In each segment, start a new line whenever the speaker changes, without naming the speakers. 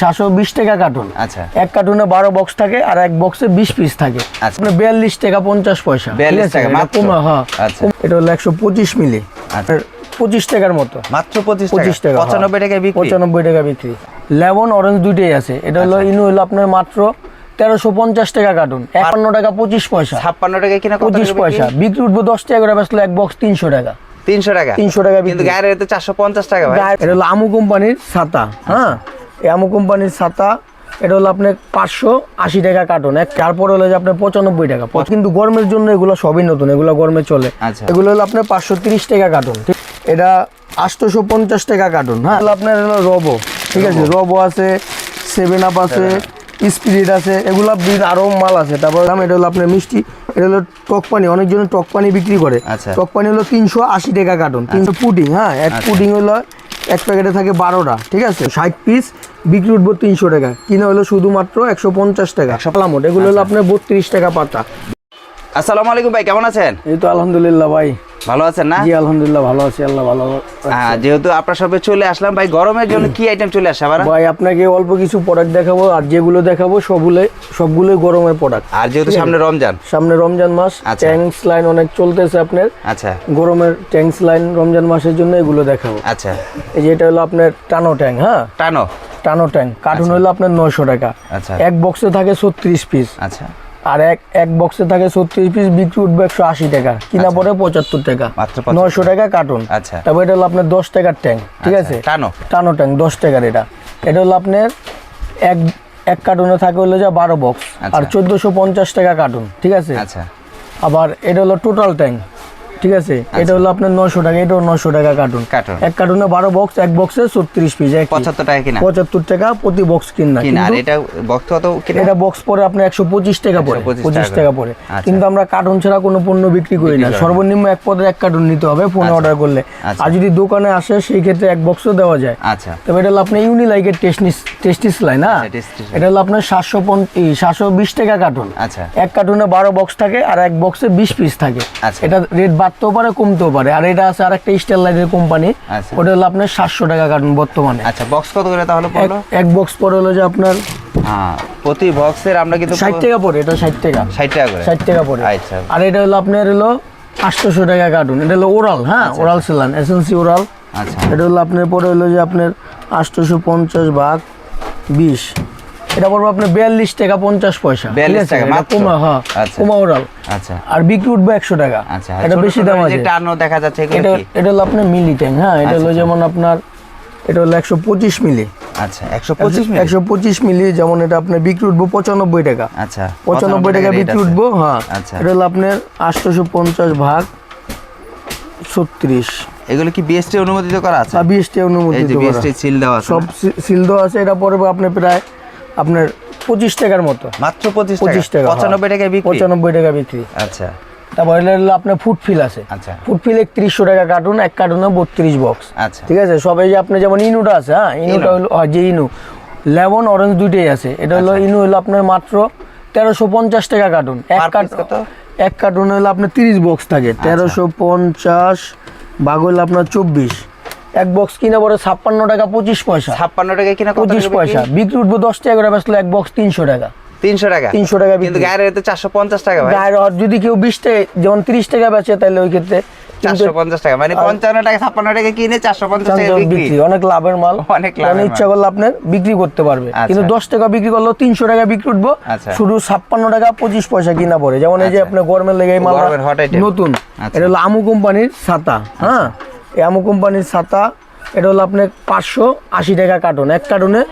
সাতশো বিশ টাকা কার্টুন
আচ্ছা।
এক কার্টুনে বারো বক্স থাকে আর এক বক্সে বিশ পিস থাকে।
আচ্ছা।
আপনার বিয়াল্লিশ টাকা পঞ্চাশ পয়সা। ঠিক
42
আছে?
টাকা?
হ্যাঁ।
আচ্ছা।
এটা হলো একশো পঁচিশ মিলি।
আচ্ছা।
পঁচিশ টাকার মতো।
মাত্র পঁচিশ
পঁচিশ
টাকা
টাকা
পঁচানব্বই টাকায় বিক্রি?
পঁচানব্বই টাকা বিক্রি। লেমন অরেঞ্জ দুইটাই আছে। এটা হলো। ইনু হলো আপনার মাত্র তেরোশো পঞ্চাশ টাকা কার্টুন একান্ন টাকা পঁচিশ পয়সা।
ছাপ্পান্ন টাকায় কিনা
পঁচিশ পয়সা। বিক্রি? উঠবো দশ টাকা করে বেসলো এক বক্স তিনশো টাকা।
তিনশো টাকা?
300 টাকা
কিন্তু। গায়ের চারশো পঞ্চাশ টাকা
এটা হলো আমু কোম্পানির ছাতা হ্যাঁ। এই আমু কোম্পানির ছাতা এটা হলো আপনার পাঁচশো আশি টাকা কার্টন এক তারপর হলো যে আপনার পঁচানব্বই টাকা। কিন্তু গরমের জন্য এগুলো সবই নতুন এগুলো গরমে চলে।
আচ্ছা।
এগুলো হলো আপনার পাঁচশো তিরিশ টাকা কার্টন এটা আটশোশো পঞ্চাশ টাকা কার্টন হ্যাঁ আপনার হলো রবো ঠিক আছে রবো আছে সেভেন আপ আছে স্পিরিট আছে এগুলো আরও মাল আছে। তারপর দাম এটা হলো আপনার মিষ্টি এটা হলো টক পানি। অনেকজন টক পানি বিক্রি করে।
আচ্ছা।
টক পানি হলো তিনশো আশি টাকা কার্টন তিনশো পুডিং হ্যাঁ এক পুডিং হলো এক প্যাকেটে থাকে বারোটা ঠিক আছে? ষাট পিস বিক্রি উঠবো তিনশো টাকা কিনা হলো শুধুমাত্র একশো পঞ্চাশ টাকা। সাপলামোট এগুলো হলো আপনার বত্রিশ টাকা পাতা।
আসসালামু আলাইকুম ভাই কেমন আছেন?
এই তো আলহামদুলিল্লাহ ভাই।
ভালো আছেন না?
জি আলহামদুলিল্লাহ ভালো আছি আল্লাহ ভালো
হ্যাঁ যেহেতু আপনার সবে চলে আসলাম ভাই গরমের জন্য কি আইটেম চলে আসে আবার?
ভাই আপনাকে অল্প কিছু প্রোডাক্ট দেখাবো আর যেগুলো দেখাবো সবগুলো সবগুলোই গরমের প্রোডাক্ট
আর যেহেতু সামনে রমজান।
সামনে রমজান মাস
আচ্ছা।
ট্যাঙ্কস লাইন অনেক চলতেছে আপনার।
আচ্ছা।
গরমের ট্যাঙ্কস লাইন রমজান মাসের জন্য এগুলো দেখাবো।
আচ্ছা।
এই যে এটা হলো আপনার টানো ট্যাঙ্ক হ্যাঁ?
টানো।
টানো ট্যাঙ্ক কার্টুন হলো আপনার নয়শো টাকা।
আচ্ছা।
এক বক্সে থাকে ছত্রিশ পিস
আচ্ছা।
আর এক এক বক্সে থাকে ছত্রিশ পিস বিক্রি উঠবে একশো আশি টাকা। কিনা পরে পঁচাত্তর টাকা।
মাত্র 75
নয়শো টাকা কার্টুন
আচ্ছা।
তারপর এটা হলো আপনার দশ টাকার ট্যাঙ্ক ঠিক
আচ্ছা,
আছে?
টানো।
টানো ট্যাঙ্ক দশ টাকার এটা। এটা হলো আপনার এক এক কার্টুনে থাকে হলো যা বারো বক্স
আচ্ছা।
আর চোদ্দোশো পঞ্চাশ টাকা কার্টুন ঠিক আছে?
আচ্ছা।
আবার এটা হলো টোটাল ট্যাঙ্ক ঠিক আছে? এটা হলো আপনার নয়শো টাকা এটাও নয়শো টাকা কার্টুন। এক কার্টুনে বারো বক্স এক বক্সে ছত্রিশ পিস
পঁচাত্তর টাকা কিনা?
পঁচাত্তর টাকা প্রতি বক্স কিনা।
এটা বক্স কত
এটা বক্স পরে আপনার একশো পঁচিশ টাকা পড়ে পঁচিশ
টাকা
পড়ে।
আচ্ছা।
কিন্তু আমরা কার্টুন ছাড়া কোনো পণ্য বিক্রি করি না। সর্বনিম্ন এক পদের এক কার্টুন নিতে হবে ফোনে অর্ডার করলে।
আচ্ছা।
আর যদি দোকানে আসে সেই ক্ষেত্রে এক বক্সও দেওয়া যায়।
আচ্ছা।
তবে এটা হলো আপনার ইউনিলাইকের টেস্টিস টেস্টিস লাইন হ্যাঁ?
আচ্ছা।
এটা হলো আপনার সাতশো সাতশো বিশ টাকা কার্টুন
আচ্ছা।
এক কার্টুনে বারো বক্স থাকে আর এক বক্সে বিশ পিস থাকে।
আচ্ছা।
এটা রেট বাড়তেও পারে কমতেও পারে। আর এটা আছে আরেকটা স্টার লাইনের কোম্পানি। ওটা হলো আপনার সাতশো টাকা কার্টুন বর্তমানে।
আচ্ছা বক্স কত করে তাহলে
এক
পড়ল?
এক বক্স পরে হলো যে আপনার
হ্যাঁ প্রতি বক্সের আমরা কিন্তু
ষাট টাকা পড়ে এটা ষাট টাকা।
ষাট টাকা করে।
ষাট টাকা পড়ে।
আচ্ছা।
আর এটা হলো আপনার হলো আটশোশো টাকা কার্টুন এটা হলো ওরাল হ্যাঁ ওরাল সিলান এসেন্সি ওরাল
আচ্ছা।
এটা হলো আপনার পরে হলো যে আপনার আটশোশো পঞ্চাশ ভাগ বিশ। এটা পড়বে আপনার বিয়াল্লিশ টাকা পঞ্চাশ পয়সা ঠিক
42
আছে?
টাকা
কুমা হ্যাঁ
আচ্ছা।
কুমা ওরাল
আচ্ছা।
আর বিক্রি উঠবে একশো টাকা।
আচ্ছা
এটা বেশি দাম আছে।
টানো দেখা যাচ্ছে
এটা এটা হলো আপনার মিলি ট্যাঙ্ক হ্যাঁ এটা হলো
আচ্ছা,
যেমন আপনার এটা হলো একশো পঁচিশ মিলি।
আচ্ছা একশো পঁচিশ মিনিট
একশো পঁচিশ মিলি যেমন এটা আপনার বিক্রি উঠবো পঁচানব্বই টাকা।
আচ্ছা
পঁচানব্বই টাকা বিক্রি উঠবো হ্যাঁ।
আচ্ছা।
এটা হলো আপনার আটশোশো পঞ্চাশ ভাগ ছত্রিশ।
এগুলো কি বিএসটি অনুমোদিত করা আছে?
বিএসটি অনুমোদিত করা।
বিএসটি সিল দেওয়া আছে
সব? সিল দেওয়া আছে এটা পড়বে আপনার প্রায় আপনার পঁচিশ টাকার মতো।
মাত্র পঁচিশ
পঁচিশ
টাকা পঁচানব্বই টাকা বিক্রি?
পঁচানব্বই টাকা বিক্রি।
আচ্ছা।
তারপর এটা হলো আপনার ফুড ফিল আছে।
আচ্ছা।
ফুড ফিল একত্রিশশো টাকা কার্টুন এক কার্টুনে বত্রিশ বক্স
আচ্ছা।
ঠিক আছে? সবাই যে আপনি যেমন ইনুটা আছে হ্যাঁ? ইনুটা হলো হ্যাঁ, যে ইনু। লেমন অরেঞ্জ দুইটাই আছে। এটা হলো
আচ্ছা।
ইনু হলো আপনার মাত্র তেরোশো পঞ্চাশ টাকা কার্টুন এক কার্টুন? এক কার্টুন হলো আপনার তিরিশ বক্স থাকে। তেরোশো পঞ্চাশ হলো আপনার চব্বিশ। এক বক্স কিনা পরে ছাপ্পান্ন টাকা পঁচিশ পয়সা।
ছাপ্পান্ন টাকা কিনা
পঁচিশ পয়সা। বিক্রি উঠবো দশ টাকা করে বেসলো এক বক্স তিনশো টাকা।
তিনশো টাকা?
তিনশো টাকা
কিন্তু গায়ের রেট চারশো পঞ্চাশ টাকা
গায়ের যদি কেউ বিশ টাকা যেমন তিরিশ টাকা বেচে তাহলে ওই ক্ষেত্রে
চারশো পঞ্চাশ টাকা। মানে পঞ্চান্ন টাকা ছাপ্পান্ন টাকা কিনে চারশো পঞ্চাশ টাকা বিক্রি।
বিক্রি। অনেক লাভের মাল।
অনেক লাভের
ইচ্ছা করলে আপনার বিক্রি করতে পারবে।
আচ্ছা।
কিন্তু দশ টাকা বিক্রি করলেও তিনশো টাকা বিক্রি উঠবো।
আচ্ছা।
শুধু ছাপ্পান্ন টাকা পঁচিশ পয়সা কিনা পড়ে। যেমন এই যে
আচ্ছা।
আপনার গরমের লেগে মাল নতুন। এটা হলো আমু কোম্পানির ছাতা। হ্যাঁ? আমু কোম্পানির ছাতা এটা হলো আপনার পাঁচশো আশি টাকা কার্টুন এক কার্টুনে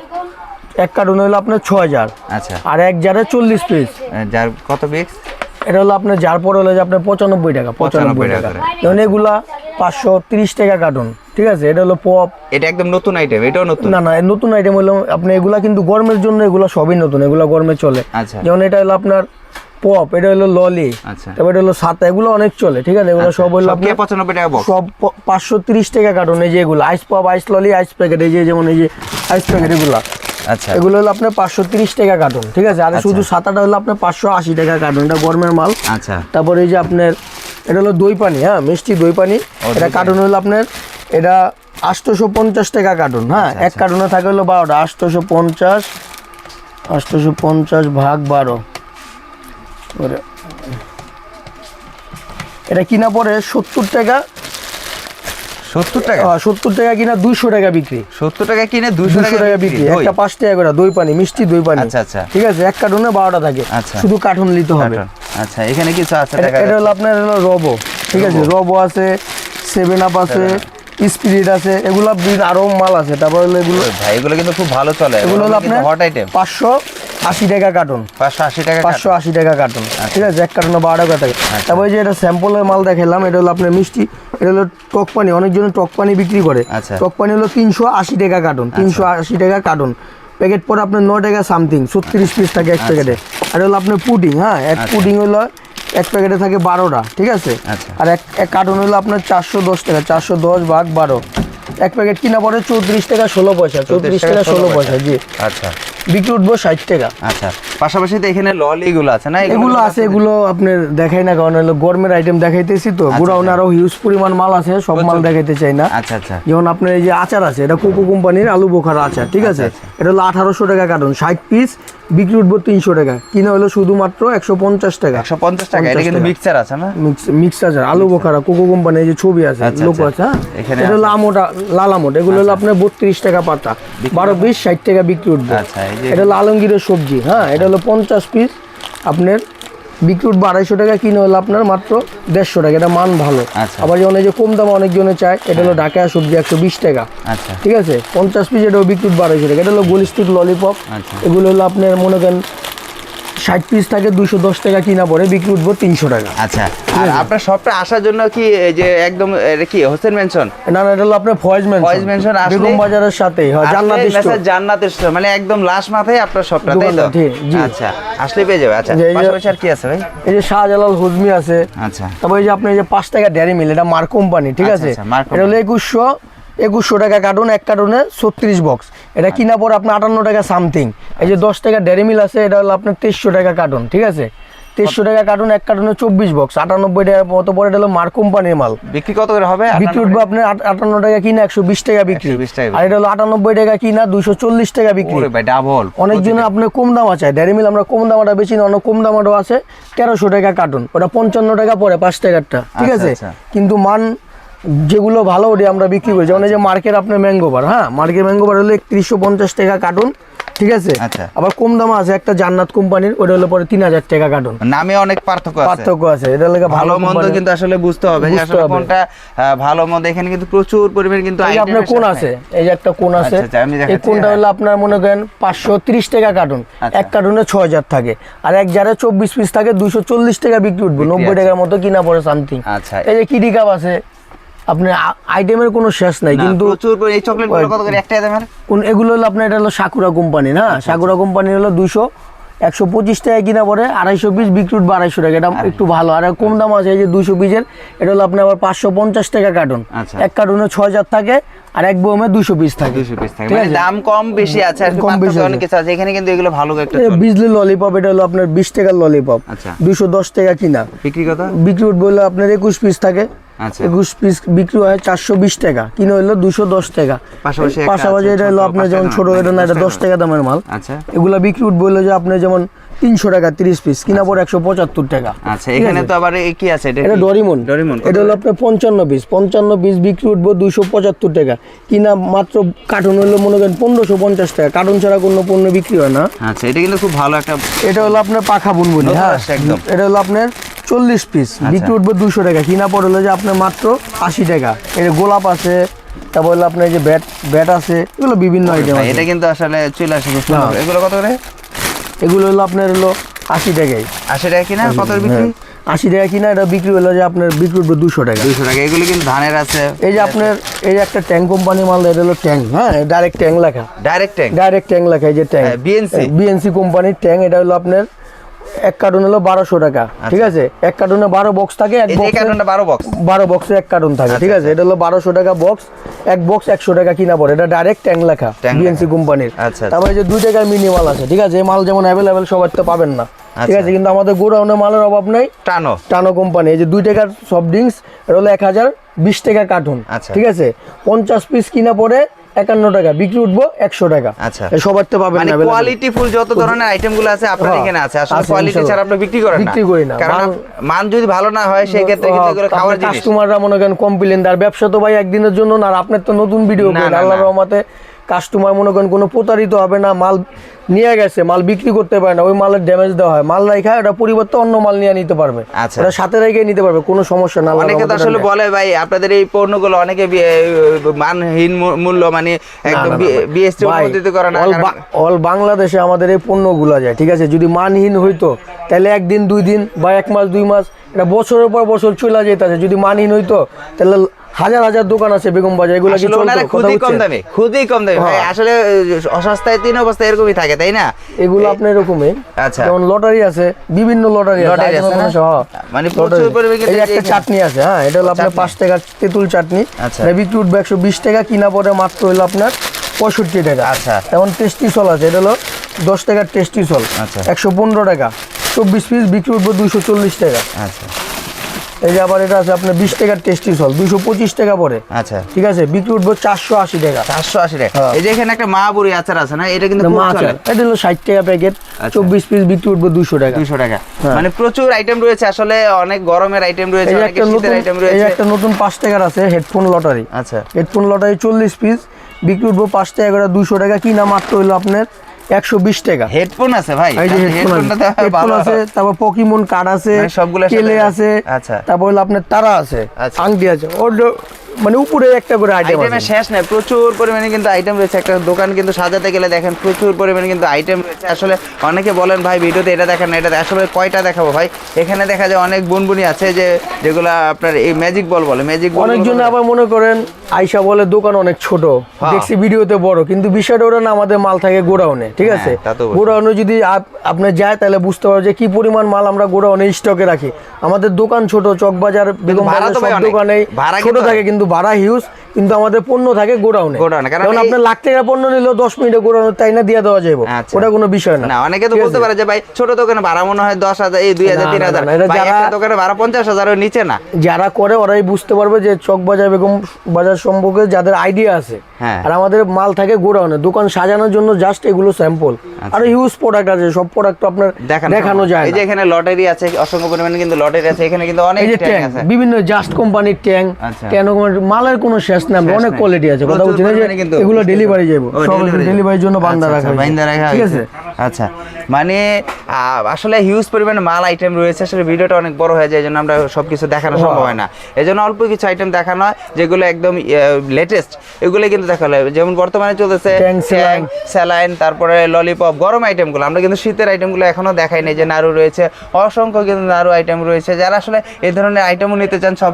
এক কার্টুনে হলো আপনার ছ হাজার।
আচ্ছা।
আর এক জারে চল্লিশ পিস
যার কত বিক্স
এটা হলো আপনার যার পর হলো যে আপনার পঁচানব্বই টাকা পঁচানব্বই টাকা
টাকা।
যেমন এগুলা পাঁচশো তিরিশ টাকা কার্টুন ঠিক আছে? এটা হলো পপ
এটা একদম নতুন আইটেম এটাও নতুন?
না না নতুন আইটেম হলো আপনি এগুলা কিন্তু গরমের জন্য এগুলা সবই নতুন এগুলা গরমে চলে।
আচ্ছা।
যেমন এটা হলো আপনার পপ এটা হলো ললি
আচ্ছা।
তারপর এটা হলো সাতা এগুলো অনেক চলে ঠিক আছে? এগুলো সব হলো
সব কি
আপনার
পঁচানব্বই টাকা বক্স
সব পাঁচশো তিরিশ টাকা কার্টুন এই যে এগুলো আইস পপ আইস ললি আইস প্যাকেট এই যে যেমন এই যে আইস প্যাকেট এগুলো।
আচ্ছা।
এগুলো হলো আপনার পাঁচশো তিরিশ টাকা কার্টুন ঠিক আছে? আর শুধু সাতাটা হলো আপনার পাঁচশো আশি টাকা কার্টুন এটা গরমের মাল।
আচ্ছা।
তারপর এই যে আপনার এটা হলো দই পানি হ্যাঁ মিষ্টি দই পানি। এটা কার্টুন হলো আপনার এটা আটশোশো পঞ্চাশ টাকা কার্টুন হ্যাঁ
আচ্ছা,
এক কার্টুনে থাকে হলো বারোটা আটশোশো পঞ্চাশ আটশোশো পঞ্চাশ ভাগ বারো। এটা কিনা পরে সত্তর টাকা।
সত্তর টাকা?
সত্তর টাকা কিনা দুইশো টাকা বিক্রি।
সত্তর টাকা কিনে দুশো
টাকা বিক্রি একটা পাঁচ টাকা করে দই পানি মিষ্টি দই পানি।
আচ্ছা, আচ্ছা।
ঠিক আছে এক কার্টুনে বারোটা থাকে।
আচ্ছা।
শুধু কার্টুন নিতে হবে।
আচ্ছা এখানে কিছু আছে
এটা হলো আপনার হলো রবো। ঠিক আছে রবো। আছে সেভেন আপ আছে স্পিরিট আছে এগুলো আরও মাল আছে। তারপর হলো এগুলো
ভাই এগুলো কিন্তু খুব ভালো চলে।
এগুলো হলো আপনার
হট আইটেম
পাঁচশো আশি টাকা কার্টুন
পাঁচশো আশি টাকা
পাঁচশো আশি টাকা কার্টুন ঠিক আছে এক কার্টুনে বারো টাকা থাকে। তারপর এই যে এটা স্যাম্পলের মাল দেখালাম এটা হলো আপনার মিষ্টি এটা হলো টক পানি। অনেকজন টক পানি বিক্রি করে।
আচ্ছা।
টক পানি হলো তিনশো আশি টাকা কার্টুন তিনশো আশি টাকা কার্টুন প্যাকেট পরে আপনার ন টাকা সামথিং ছত্রিশ পিস থাকে এক প্যাকেটে আর হলো আপনার পুডিং হ্যাঁ? এক পুডিং হলো এক প্যাকেটে থাকে বারোটা ঠিক আছে?
আচ্ছা।
আর এক এক কার্টুন হলো আপনার চারশো দশ টাকা চারশো দশ ভাগ বারো। এক প্যাকেট কিনা পড়ে চৌত্রিশ টাকা ষোলো পয়সা চৌত্রিশ টাকা ষোলো পয়সা জি।
আচ্ছা।
বিক্রি উঠবো ষাট টাকা।
আচ্ছা পাশাপাশি তো এখানে ললি গুলো আছে না?
এগুলো আছে এগুলো আপনার দেখাই না কারণ হলো গরমের আইটেম দেখাইতেছি তো। গোডাউনে আরও হিউজ পরিমাণ মাল আছে সব মাল দেখাইতে চাই না।
আচ্ছা আচ্ছা।
যেমন আপনার এই যে আচার আছে এটা কোকো কোম্পানির আলু বোখারা আচার ঠিক আছে?
আচ্ছা,
এটা হলো আঠারোশো টাকা কার্টন ষাট পিস বিক্রি উঠবো তিনশো টাকা। কিনা হলো শুধুমাত্র একশো পঞ্চাশ টাকা।
একশো পঞ্চাশ টাকা এটা কিন্তু
টাকা।
মিক্সচার আছে না?
মিক্স আচার আলু বোখারা কোকো কোম্পানির যে ছবি আছে
আচ্ছা,
লোক
আচ্ছা।
আছে হ্যাঁ?
এখানে
এটা হলো আমোটা লাল আমোট। এগুলো হলো আপনার বত্রিশ টাকা পাতা। বারো পিস ষাট টাকা বিক্রি উঠবে।
আচ্ছা,
এটা হলো আলমগীরের সবজি হ্যাঁ? এটা হলো পঞ্চাশ পিস আপনার বিক্রি উঠবে আড়াইশো টাকা কিনে হলো আপনার মাত্র দেড়শো টাকা। এটা মান ভালো।
আচ্ছা।
আবার যেমন এই যে কম দামে অনেকজনে চায় এটা হলো ঢাকা সবজি একশো বিশ টাকা।
আচ্ছা।
ঠিক আছে? পঞ্চাশ পিস এটাও বিক্রুট বারোশো আড়াইশো টাকা। এটা হলো গোলিস্টিক ললিপপ
আচ্ছা।
এগুলো হলো আপনার মনে করেন ষাট পিস থাকে দুশো দশ টাকা কিনা পরে বিক্রি উঠবো তিনশো টাকা।
আচ্ছা আর আপনার শপটা আসার জন্য কি এই যে একদম এটা কি হোসেন মেনশন
না না এটা হলো আপনার ফয়েজ
ফয়েজ মেনশন
মেনশন
আসলে-
বেগম বাজারের সাথে হয় জান্নাত স্টোর
জান্নাতের store, মানে একদম লাস্ট মাথায় আপনার শপটা তাই তো। আচ্ছা আসলে পেয়ে যাবে আচ্ছা। পাশাপাশি আর কি আছে ভাই?
এই যে শাহজালাল হুজমি আছে।
আচ্ছা।
তারপর এই যে আপনি এই যে পাঁচ টাকা ডেয়ারি মিল এটা মার কোম্পানি ঠিক
আচ্ছা,
আছে?
আচ্ছা,
এটা হলো একুশশো একুশশো টাকা কার্টুন এক কার্টুনে ছত্রিশ বক্স এটা কিনা পরে আপনার আটান্ন টাকা সামথিং এই যে দশ টাকা ডেয়ারি মিল আছে এটা হলো আপনার তেইশশো টাকা কার্টুন ঠিক আছে? তেইশশো টাকা কার্টুন এক কার্টুনে চব্বিশ বক্স আটানব্বই টাকা মতো পরে এটা হলো মার কোম্পানির মাল।
বিক্রি কত করে হবে?
বিক্রি উঠবে আপনার আটান্ন টাকা কিনা একশো বিশ টাকা বিক্রি। আর এটা হলো আটানব্বই টাকা কিনা দুশো চল্লিশ টাকা বিক্রি।
ডাবল
অনেকজনে আপনার কম দাম আছে। ডেয়ারি মিল আমরা কম দামাটা বেশি না অনেক কম দামাটাও আছে। তেরোশো টাকা কার্টুন ওটা পঞ্চান্ন টাকা পরে পাঁচ টাকারটা ঠিক
আচ্ছা,
আছে?
আচ্ছা।
কিন্তু মান যেগুলো ভালো ওটি আমরা বিক্রি করি। যেমন এই যে মার্কেট আপনার ম্যাঙ্গোবার হ্যাঁ? মার্কেট ম্যাঙ্গোবার হলো একত্রিশশো পঞ্চাশ টাকা কার্টুন ঠিক আছে?
আচ্ছা।
আবার কম দাম আছে একটা জান্নাত কোম্পানির ওটা হলো পরে তিন হাজার টাকা কার্টুন
নামে অনেক পার্থক্য
পার্থক্য আছে এটা লাগে
ভালো মন্দ কিন্তু আসলে বুঝতে হবে আসলে কোনটা ভালো মন্দ এখানে কিন্তু প্রচুর পরিমাণে কিন্তু
আপনার কোন আছে? এই যে একটা কোন আছে?
আচ্ছা, আচ্ছা,
এই কোনটা
হ্যাঁ।
হলো আপনার মনে করেন পাঁচশো ত্রিশ টাকা কার্টুন। এক কার্টুনে ছ হাজার থাকে। আর এক জারে চব্বিশ পিস থাকে দুশো চল্লিশ টাকা বিক্রি উঠবে নব্বই টাকার মতো কিনা পড়ে সামথিং
আচ্ছা।
এই যে কিডি কাপ আছে আপনার আইটেমের কোনো শেষ নাই কিন্তু
প্রচুর এই চকলেট কত করে? একটা দামের
কোন এগুলো হলো আপনার এটা হলো সাকুরা কোম্পানি না?
আচ্ছা,
সাকুরা কোম্পানি হলো দুশো একশো পঁচিশ টাকা কিনা পরে আড়াইশো পিস বিক্রি উঠবে আড়াইশো টাকা। এটা একটু ভালো। আর কম দাম আছে এই যে দুশো পিসের এটা হলো আপনার আবার পাঁচশো পঞ্চাশ টাকা কার্টুন
আচ্ছা।
এক কার্টুনে ছ হাজার থাকে আর এক বোমে দুশো পিস থাকে।
দুশো পিস থাকে। মানে
আছে?
দাম কম বেশি আছে আর
কম বেশি
অনেক
আছে।
কিছু আছে। এখানে কিন্তু এগুলো ভালো একটা
বিজলি ললিপপ এটা হলো আপনার বিশ টাকার ললিপপ
আচ্ছা।
দুশো দশ টাকা কিনা।
বিক্রি কত?
বিক্রি হলো আপনার একুশ পিস থাকে।
আচ্ছা।
একুশ পিস বিক্রি হয় চারশো বিশ টাকা কিনে হলো দুশো দশ টাকা।
পাশাপাশি
এটা হলো আপনার যেমন ছোট এটা না এটা
দশ টাকা।
দামের মাল।
আচ্ছা।
এগুলা বিক্রি উঠবে হলো যে আপনি যেমন তিনশো টাকা তিরিশ পিস কিনা পরে একশো পঁচাত্তর টাকা।
আচ্ছা এখানে তো আবার কি আছে? এটা
ডরিমন।
ডরিমন
এটা হলো আপনার পঞ্চান্ন পিস পঞ্চান্ন পিস বিক্রি উঠবো পঁচাত্তর টাকা। কিনা মাত্র কার্টুন হলো মনে করেন পনেরোশো পঞ্চাশ টাকা। কার্টুন ছাড়া কোনো পণ্য বিক্রি হয় না।
আচ্ছা এটা কিন্তু খুব ভালো একটা
এটা হলো আপনার পাখা বুনবুনি হ্যাঁ?
একদম। আচ্ছা।
এটা হলো আপনার চল্লিশ পিস বিক্রি উঠবে দুশো টাকা। কিনা পড়ে হলো যে আপনার মাত্র আশি টাকা। এটা গোলাপ আছে তারপর হলো আপনার যে ব্যাট ব্যাট আছে এগুলো বিভিন্ন আইটেম
এটা কিন্তু আসলে চলে আসে। এগুলো কত করে?
এগুলো হলো আপনার হলো আশি টাকায়।
আশি টাকা কিনা? কত বিক্রি?
হ্যাঁ। আশি টাকা কিনা এটা বিক্রি হলো যে আপনার বিক্রি করবে দুশো টাকা।
দুশো টাকা। এগুলো কিন্তু ধানের আছে।
এই যে আপনার এই যে একটা ট্যাঙ্ক কোম্পানি মাল এটা হলো ট্যাঙ্ক হ্যাঁ? ডাইরেক্ট ট্যাঙ্ক লেখা।
Direct tank?
ডাইরেক্ট ট্যাঙ্ক লেখা এই যে ট্যাঙ্ক।
বিএনসি
বিএনসি কোম্পানির ট্যাঙ্ক এটা হলো আপনার এক কার্টুন হলো বারোশো টাকা ঠিক আছে? এক কার্টুনে বারো বক্স থাকে এক
বারো বক্স
বারো বক্সে এক কার্টুন থাকে ঠিক আছে? এটা হলো বারোশো টাকা বক্স এক বক্স একশো টাকা কিনা পড়ে। এটা ডাইরেক্ট ট্যাঙ্ক লেখা বিএনসি কোম্পানির
আচ্ছা, আচ্ছা।
তারপরে যে দুই টাকার মিনি মাল আছে ঠিক আছে? এই মাল যেমন অ্যাভেলেবেল সবার তো পাবেন না। ঠিক
আচ্ছা।
আছে? কিন্তু আমাদের গোডাউনে মালের অভাব নাই।
টানো।
টানো কোম্পানি এই যে দুই টাকার সফট ড্রিঙ্কস এটা হলো এক হাজার বিশ টাকা কার্টুন
আচ্ছা।
ঠিক আছে? পঞ্চাশ পিস কিনা পরে একান্ন টাকা বিক্রি উঠবো একশো টাকা
আচ্ছা।
সবার তো পাবেন
মানে কোয়ালিটি ফুল যত ধরনের আইটেমগুলো আছে আপনার
হ্যাঁ,
এখানে আছে আসলে কোয়ালিটি ছাড়া আপনি বিক্রি করেন
বিক্রি করি না।
কারণ
মান-
যদি ভালো না হয় সেই ক্ষেত্রে কিন্তু এগুলো খাওয়ার জিনিস
কাস্টমাররা মনে করেন কমপ্লেন আর ব্যবসা তো ভাই একদিনের জন্য না আর আপনার তো নতুন ভিডিও
না,
করেন আল্লাহ
না।
রহমতে কাস্টমার মনে করেন কোনো প্রতারিত হবে না মাল নিয়ে গেছে মাল বিক্রি করতে পারে না ওই মালের ড্যামেজ দেওয়া হয়। মাল রাখা এটা পরিবর্তে অন্য মাল নিয়ে নিতে পারবে।
আচ্ছা।
ওটা সাথে রেখে নিতে পারবে কোনো সমস্যা না
অনেকে তো আসলে বলে ভাই আপনাদের এই পণ্যগুলো অনেকে মানহীন মূল্য মানে একদম বিএসটি অনুমোদিত করে না
all বাংলাদেশে আমাদের এই পণ্যগুলো যায় ঠিক আছে? যদি মানহীন হইতো তাহলে একদিন দুই দিন বা এক মাস দুই মাস এটা বছরের পর বছর চলে যেত যদি মানহীন হইতো তাহলে হাজার হাজার দোকান আছে বেগম বাজার এগুলো কি
আসলে
চলতো?
খুবই কম দামে খুবই কম দামে। ভাই
হ্যাঁ।
আসলে অসস্তায় তিন অবস্থা এরকমই থাকে তাই না?
এগুলো আপনার এরকমই।
আচ্ছা।
যেমন লটারি আছে বিভিন্ন লটারি আছে
মানে প্রচুর পরিমাণে
এই একটা চাটনি আছে হ্যাঁ এটা হলো আপনার
চাটনি।
পাঁচ টাকা তেঁতুল চাটনি।
আচ্ছা।
এটা বিক্রি উঠবে একশো বিশ টাকা কিনা পরে মাত্র হলো আপনার পঁয়ষট্টি টাকা।
আচ্ছা।
এখন টেস্টি সল আছে এটা হলো দশ টাকার টেস্টি সল
আচ্ছা।
একশো পনেরো টাকা চব্বিশ পিস বিক্রি উঠবে দুইশো চল্লিশ টাকা।
আচ্ছা।
এই যে আবার এটা আছে আপনার বিশ টাকার টেস্টি সল দুইশো পঁচিশ টাকা পরে
আচ্ছা।
ঠিক আছে বিক্রি উঠবে চারশো আশি টাকা।
চারশো আশি টাকা।
হ্যাঁ।
এই যে এখানে একটা মা বুড়ি আচার আছে না এটা কিন্তু
এটা হলো ষাট টাকা প্যাকেট
আচ্ছা।
চব্বিশ পিস বিক্রি উঠবে দুশো টাকা।
দুইশো টাকা।
হ্যাঁ।
মানে প্রচুর আইটেম রয়েছে আসলে অনেক গরমের আইটেম রয়েছে
একটা নতুন
আইটেম রয়েছে।
একটা নতুন পাঁচ টাকার আছে হেডফোন লটারি
আচ্ছা।
হেডফোন লটারি চল্লিশ পিস বিক্রি উঠবো পাঁচ টাকা করে দুশো টাকা। কিনা মাত্র হইল আপনার? একশো বিশ টাকা
হেডফোন আছে ভাই
এই যে হেডফোন আছে তারপর পকিমন কার্ড আছে
সবগুলো সবগুলোর আছে। আচ্ছা।
তারপর আপনার তারা আছে
আচ্ছা।
আংটি আছে ওর মানে উপরে একটা করে আইটেম
আইটেমের
আছে।
শেষ নাই প্রচুর পরিমাণে কিন্তু আইটেম রয়েছে। একটা দোকান কিন্তু সাজাতে গেলে দেখেন প্রচুর পরিমাণে কিন্তু আইটেম রয়েছে। আসলে অনেকে বলেন ভাই ভিডিওতে এটা দেখেন না এটা আসলে কয়টা দেখাবো? ভাই এখানে দেখা যায় অনেক বুনবুনি আছে যে যেগুলো আপনার এই ম্যাজিক বল বলে ম্যাজিক বল
অনেকজন আবার মনে করেন আইসা বলে দোকান অনেক ছোট।
হ্যাঁ।
দেখছি ভিডিওতে বড় কিন্তু বিষয়টা ওটা না আমাদের মাল থাকে গোডাউনে ঠিক আছে?
হ্যাঁ, তা
গোডাউনে যদি আপ- আপনি যায় তাহলে বুঝতে পারবে যে কি পরিমাণ মাল আমরা গোডাউনে স্টকে রাখি। আমাদের দোকান ছোট চকবাজার বেগম
ভাড়া
বাজার সব
অনেক।
দোকানে
ভাড়া
ছোট থাকে কিন্তু ভাড়া হিউজ কিন্তু আমাদের পণ্য থাকে গোডাউনে।
গোডাউনে, কারণ
আপনার লাখ টাকার পণ্য নিলেও দশ মিনিটে গোডাউনে তাই না? দিয়ে দেওয়া যাবে
আচ্ছা।
ওটা কোনো বিষয় না।
অনেকে তো বলতে পারে যে ভাই ছোট দোকানে ভাড়া মনে হয় দশ হাজার এই দুই হাজার তিন হাজার।
যারা-
দোকানে ভাড়া পঞ্চাশ হাজারের নিচে না।
যারা করে ওরাই বুঝতে পারবে যে চক বাজার বেগম বাজার সম্পর্কে যাদের আইডিয়া আছে।
হ্যাঁ।
আর আমাদের মাল থাকে গোডাউনে। দোকান সাজানোর জন্য জাস্ট এগুলো স্যাম্পল আর হিউজ প্রোডাক্ট আছে। সব প্রোডাক্ট তো আপনার
দেখানো
যায়
এই যে এখানে লটারি আছে অসংখ্য পরিমাণে কিন্তু লটারি আছে। এখানে কিন্তু অনেক ট্যাঙ্ক আছে।
বিভিন্ন জাস্ট কোম্পানির ট্যাঙ্ক
আচ্ছা।
মালের কোনো শেষ নাই অনেক কোয়ালিটি আছে। কথা বলছি না যে এগুলো ডেলিভারি যাব ডেলিভারির জন্য
আচ্ছা,
রাখা
আচ্ছা, বান্দা রাখা
ঠিক আছে?
আচ্ছা মানে আসলে হিউজ পরিমাণে মাল আইটেম রয়েছে আসলে ভিডিওটা অনেক বড় হয়ে যায় এই জন্য আমরা সবকিছু দেখানো সম্ভব হয় না। এই জন্য অল্প কিছু আইটেম দেখানো হয় যেগুলো একদম লেটেস্ট এগুলো কিন্তু দেখানো হয়। যেমন বর্তমানে চলতেছে।
স্যালাইন
তারপরে ললিপপ গরম আইটেমগুলো আমরা কিন্তু শীতের আইটেমগুলো এখনও দেখাই নাই যে নাড়ু রয়েছে অসংখ্য কিন্তু নাড়ু আইটেম রয়েছে যারা আসলে এই ধরনের আইটেমও নিতে চান সব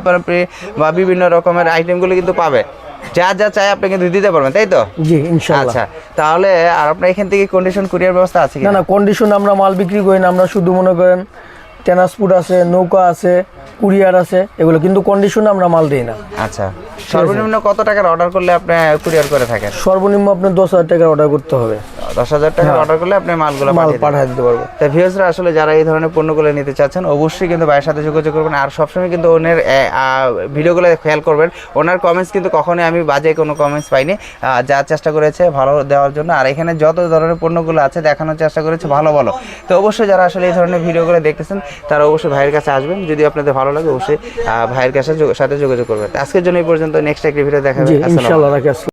বা বিভিন্ন রকমের আইটেমগুলো কিন্তু পাবে। যা যা চাই আপনি কিন্তু দিতে পারবেন তাই তো?
জি ইনশাআল্লাহ।
আচ্ছা তাহলে আর আপনার এখান থেকে কন্ডিশন কুরিয়ার ব্যবস্থা আছে কি
না না কন্ডিশন আমরা মাল বিক্রি করি না আমরা শুধু মনে করেন ট্রান্সপোর্ট আছে নৌকা আছে কুরিয়ার আছে এগুলো কিন্তু কন্ডিশনে আমরা মাল দিই না।
আচ্ছা সর্বনিম্ন কত টাকার অর্ডার করলে আপনি কুরিয়ার করে থাকেন?
সর্বনিম্ন আপনার দশ হাজার টাকার অর্ডার করতে হবে।
দশ হাজার টাকার অর্ডার করলে আপনি মালগুলো
হ্যাঁ। মাল
পাঠিয়ে
দিতে পারব।
তা ভিউসরা আসলে যারা এই ধরনের পণ্যগুলো নিতে চাচ্ছেন অবশ্যই কিন্তু ভাইয়ের সাথে যোগাযোগ করবেন। আর সবসময় কিন্তু ওনার ভিডিওগুলো খেয়াল করবেন। ওনার কমেন্টস কিন্তু কখনোই আমি বাজে কোনো কমেন্টস পাইনি। যা চেষ্টা করেছে ভালো দেওয়ার জন্য। আর এখানে যত ধরনের পণ্যগুলো আছে দেখানোর চেষ্টা করেছে ভালো ভালো। তো অবশ্যই যারা আসলে এই ধরনের ভিডিওগুলো দেখতেছেন তারা অবশ্যই ভাইয়ের কাছে আসবেন। যদি আপনাদের ভালো লাগে অবশ্যই ভাইয়ের কাছে সাথে যোগাযোগ করবেন। আজকের জন্য এই পর্যন্ত। নেক্সট একটি ভিডিও দেখা হবে